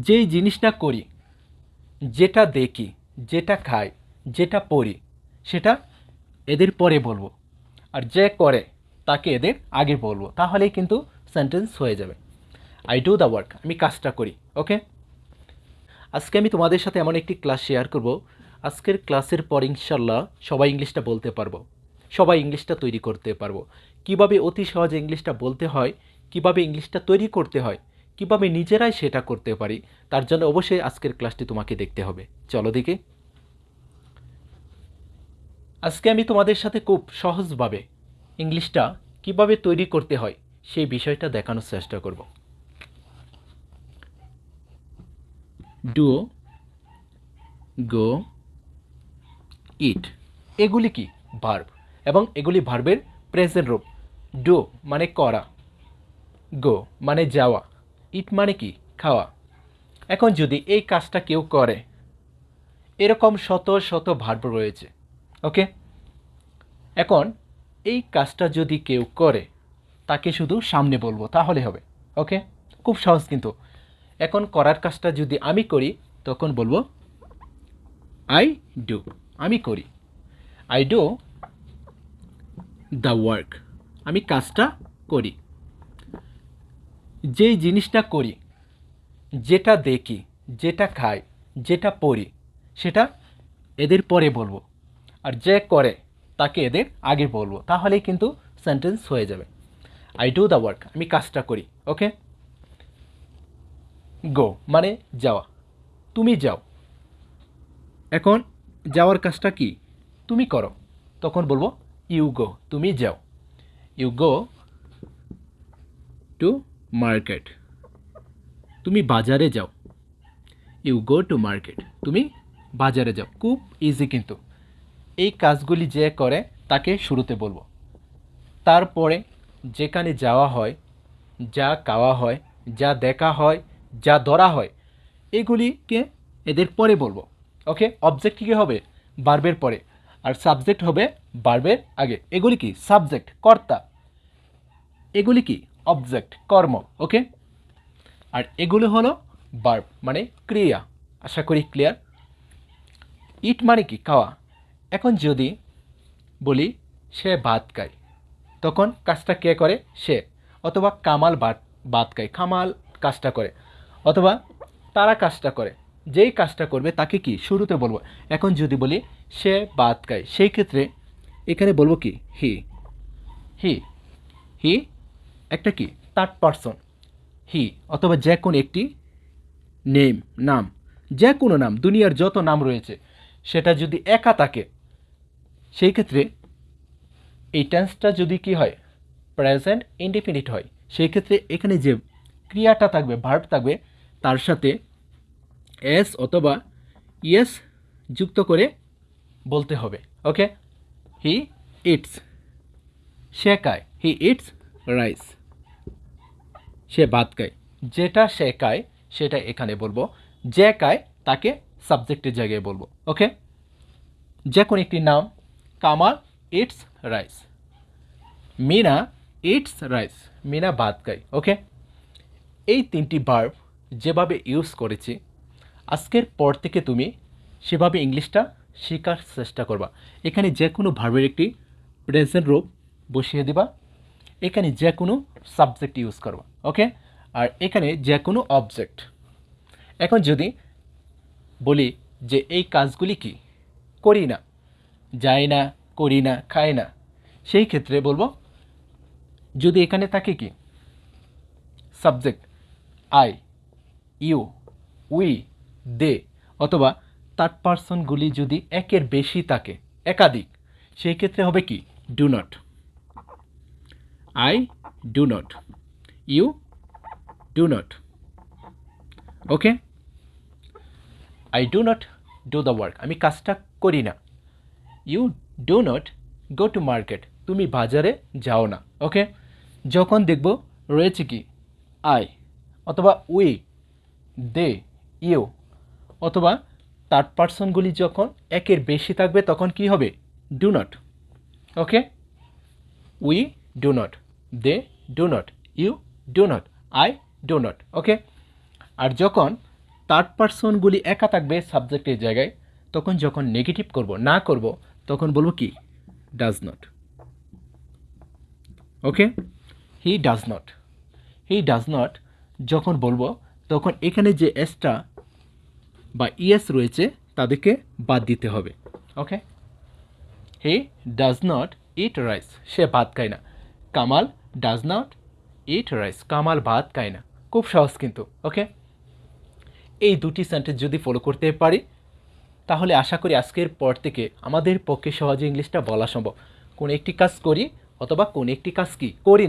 যেই জিনিসটা করি, যেটা দেখি, যেটা খাই, যেটা পড়ি, সেটা এদের পরে বলব। আর যে করে, তাকে এদের আগে বলব। তাহলেই কিন্তু সেন্টেন্স হয়ে যাবে। আই ডু দ্য ওয়ার্ক আমি কাজটা করি ওকে আজকে আমি তোমাদের সাথে এমন একটি ক্লাস শেয়ার করব। আজকের ক্লাসের পর ইনশাল্লাহ সবাই ইংলিশটা বলতে পারব। সবাই ইংলিশটা তৈরি করতে পারব। কীভাবে অতি সহজে ইংলিশটা বলতে হয়, কীভাবে ইংলিশটা তৈরি করতে হয় কীভাবে নিজেরাই সেটা করতে পারি, তার জন্য অবশ্যই আজকের ক্লাসটি তোমাকে দেখতে হবে। চলো দিকে আজকে আমি তোমাদের সাথে খুব সহজভাবে ইংলিশটা কীভাবে তৈরি করতে হয়, সেই বিষয়টা দেখানোর চেষ্টা করব। Do, go, it. এগুলি কি? ভার্ব। এবং এগুলি ভার্বের প্রেজেন্ট রূপ। ডু মানে করা। গো মানে যাওয়া। ইট মানে কি? খাওয়া। এখন যদি এই কাজটা কেউ করে, এরকম শত শত ভার্ব রয়েছে, ওকে? এখন এই কাজটা যদি কেউ করে, তাকে শুধু সামনে বলব, তাহলে হবে, ওকে? খুব সহজ কিন্তু। এখন করার কাজটা যদি আমি করি, তখন বলব আই ডু আমি করি। আই ডু দ্য ওয়ার্ক আমি কাজটা করি। যেই জিনিসটা করি, যেটা দেখি, যেটা খাই, যেটা পড়ি, সেটা এদের পরে বলব। আর যে করে, তাকে এদের আগে বলব। তাহলেই কিন্তু সেন্টেন্স হয়ে যাবে। আই ডু দ্য ওয়ার্ক আমি কাজটা করি ওকে গো মানে যাওয়া। তুমি যাও। এখন যাওয়ার কাজটা কি? তুমি করো। তখন বলব ইউ গো তুমি যাও। You go to market. তুমি বাজারে যাও। ইউ গো টু মার্কেট তুমি বাজারে যাও। খুব ইজি কিন্তু। এই কাজগুলি যে করে, তাকে শুরুতে বলব। তারপরে যেখানে যাওয়া হয়, যা খাওয়া হয়, যা দেখা হয়, যা ধরা হয়, এগুলিকে এদের পরে বলব। ওকে? অবজেক্ট কী হবে? বার্বের পরে। আর সাবজেক্ট হবে বার্বের আগে। এগুলি কি? সাবজেক্ট কর্তা। এগুলি কি? অবজেক্ট কর্ম ওকে আর এগুলো হলো বার্ব মানে ক্রিয়া। আশা করি ক্লিয়ার ইট মানে কি? খাওয়া। এখন যদি বলি, সে ভাত খায়, তখন কাজটা কে করে? সে। অথবা কামাল ভাত ভাত খায়, কামাল কাজটা করে। অথবা তারা কাজটা করে। যেই কাজটা করবে তাকে কি? শুরুতে বলব। এখন যদি বলি, সে ভাত খায়, সেই ক্ষেত্রে এখানে বলব কি? হি হি হি একটা কি? থার্ড পারসন হি অথবা যে কোনো একটি নেম নাম। যে কোনো নাম, দুনিয়ার যত নাম রয়েছে, সেটা যদি একা থাকে, সেই ক্ষেত্রে এই টেন্সটা যদি কি হয়? প্রেজেন্ট ইনডিফিনিট হয়। সেই ক্ষেত্রে এখানে যে ক্রিয়াটা থাকবে ভার্ব থাকবে, তার সাথে এস অথবা ইয়েস যুক্ত করে বলতে হবে। ওকে হি ইটস সে খায় হি ইটস রাইস। সে ভাত খায়। যেটা সে খায়, সেটা এখানে বলব। যে খায়, তাকে সাবজেক্টের জায়গায় বলব। ওকে? যে কোনো একটি নাম, Kamal eats rice Meena eats rice Meena ভাত খায়। ওকে? এই তিনটি ভার্ব যেভাবে ইউজ করেছি, আজকের পর থেকে তুমি সেভাবে ইংলিশটা শেখার চেষ্টা করবা। এখানে যে কোনো ভার্বের একটি প্রেজেন্ট রূপ বসিয়ে দিবা। এখানে যে কোনো সাবজেক্ট ইউজ করবা ওকে আর এখানে যে কোনো অবজেক্ট এখন যদি বলি যে এই কাজগুলি কি? করি না, যাই না, করি না, খাই না, সেই ক্ষেত্রে বলব, যদি এখানে থাকে কি? Subject I you we they অথবা থার্ড পার্সনগুলি যদি একের বেশি থাকে, একাধিক, সেই ক্ষেত্রে হবে কি? Do not I do not you do not okay I do not do the work আমি কাজটা করি না। You do not go to market তুমি বাজারে যাও না। ওকে যখন দেখব রয়েছে কি? আই অথবা উই দে ইউ অথবা থার্ড পার্সনগুলি যখন একের বেশি থাকবে তখন কি হবে? Do not okay we do not they do not, you do not, I do not, okay? আর যখন থার্ড পার্সনগুলি একা থাকবে সাবজেক্টের জায়গায়, তখন যখন নেগেটিভ করব, না করব, তখন বলব কি? Does not okay? He does not he does not যখন বলব, তখন এখানে যে এসটা বা ইএস রয়েছে, তাদেরকে বাদ দিতে হবে, okay? He does not eat rice সে ভাত খায় না। Kamal does not eat rice Kamal ভাত খায় না। খুব সহজ কিন্তু ওকে এই দুটি সেন্টেন্স যদি ফলো করতে পারি, তাহলে আশা করি আজকের পর থেকে আমাদের পক্ষে সহজে ইংলিশটা বলা সম্ভব। কোন একটি কাজ করি অথবা কোন একটি কাজ কি করি না।